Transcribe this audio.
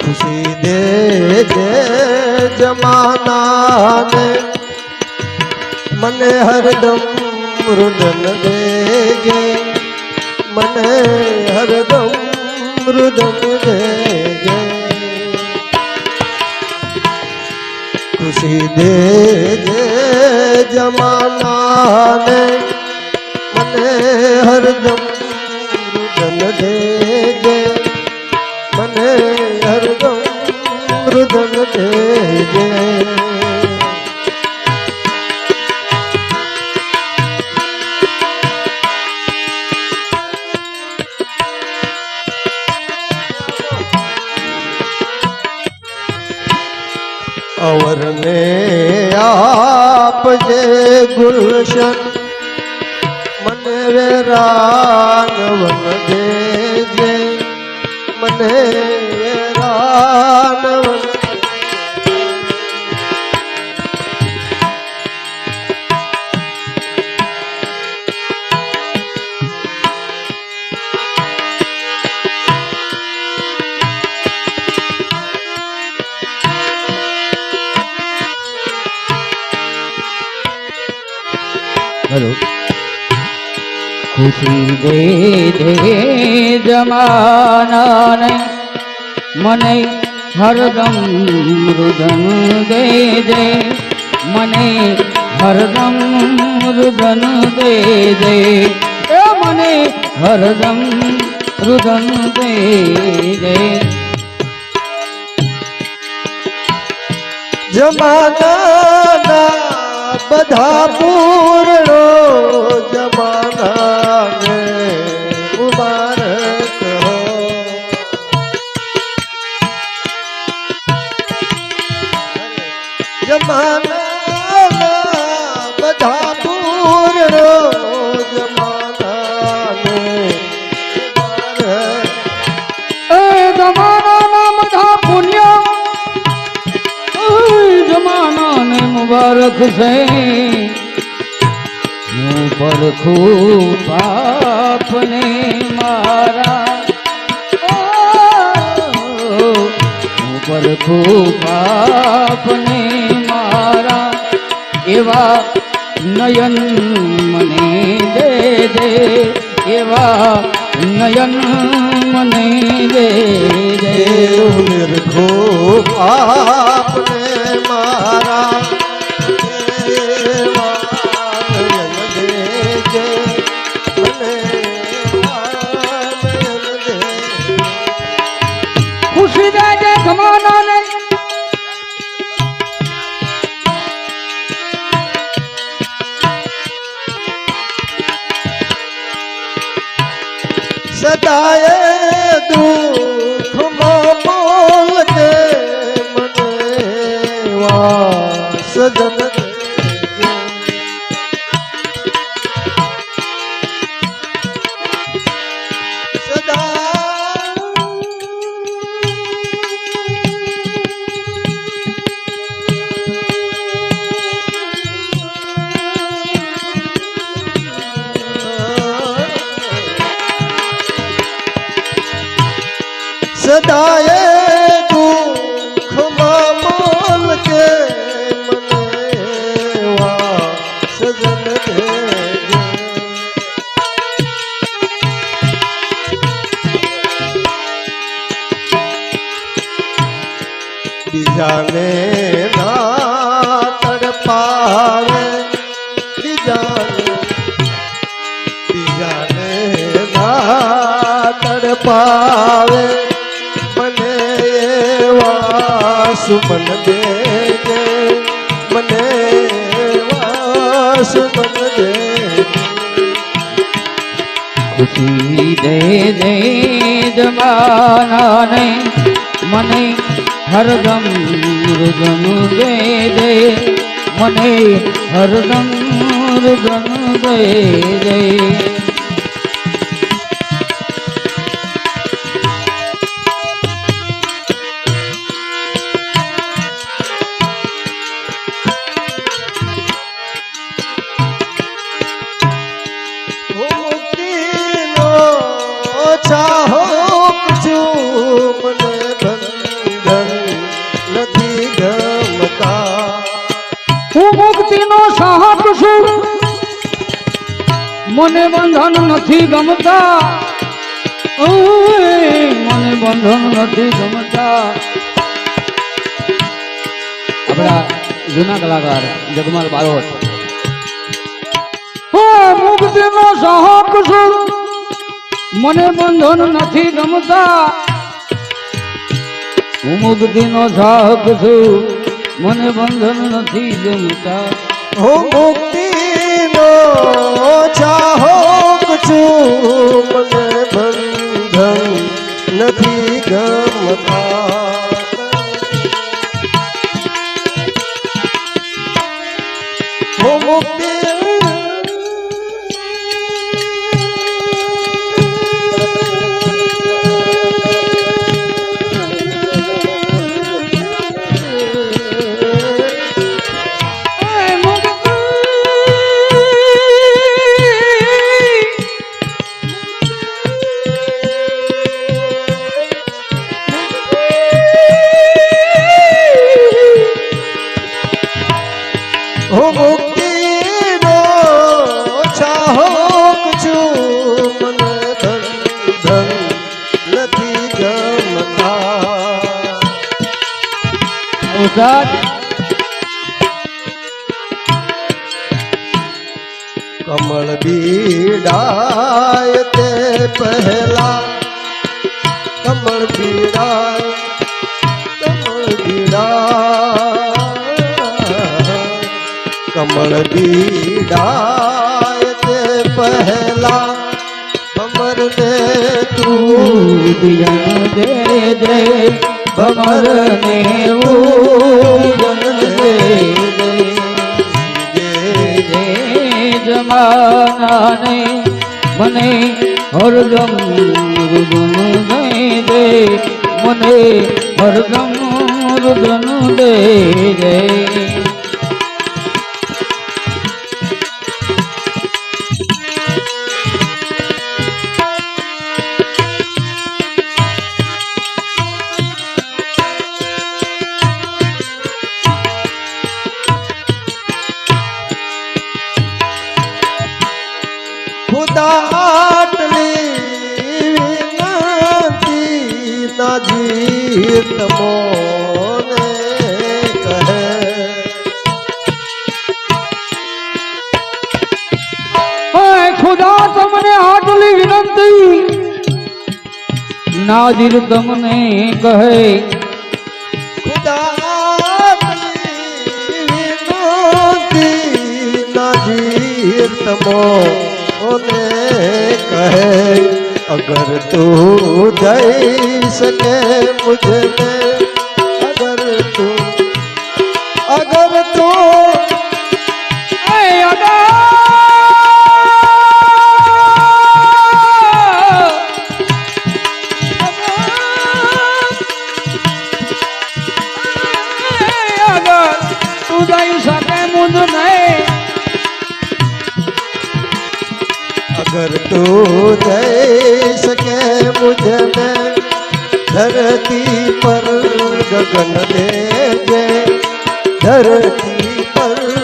ખુશી દે જે જમાનાને મને હરદમ રુદન દેજે મને હરદમ રુદન દેજે દે જે જમાનાને અવરને આપજે ગુલશન. મને વેરાન હેલો. ખુશી દે દે જમાનાને, મને હરદમ રુદન દે દે, મને હરદમ રુદન દે દે. એ મને હરદમ રુદન દે દે. જમાનાના બધા પૂરણો જમાનાને મુબારક હો. જમાનાના છે હું પરખું પાપને મારા. હું પરખું પાપને મારા. એવા નયન મને દે દે. એવા નયન મને દે દે. દેવ પાપને મારા. દે દે જમાનાને સદાય દુઃખ સદાય દુઃખમાં કે મને વા સજન. બીજાને ના તડપાવે બીજાને બીજાને ના તડપાવે એવા દે દે, મને વાસુમન દે. ખુશી દે દે જમાનાને મને હરદમ રુદમ દે દે, મને હરદમ રુદમ દે દે. મને બંધન નથી ગમતા. મને બંધન નથી ગમતા. આપણા જૂના કલાકાર જગમાલ બારોટ. મુક્તિ નો સહક છું. મને બંધન નથી ગમતા. હું મુક્તિનો સાહક છું. મને બંધન નથી ગમતા. હું મુક્તિનો ચાહક છું મને બંધન નથી ગમતા. નથી જમતા કમળ બીડાય તે પહેલા કમળ બીડાય કમળ બીડાય કમળ બીડાય તે પહેલા તું ઉદયન દે દે, ભમર ને ઉદયન દે દે દે. દે જમાનાને મને હરદમ રુદન દે દે, મને હરદમ રુદન દે દે. જીત મોને કહે. ઓય ખુદા તમને આટલી વિનંતી. નાજીર તમને કહે. ખુદા આટલી તમો ના જીત મોને કહે અગર તું દઈ શકે મુझे અગર તું અગર તું અગર તું જઈ શકે મુજને ધરતી પર ગગન દેજે. ધરતી પર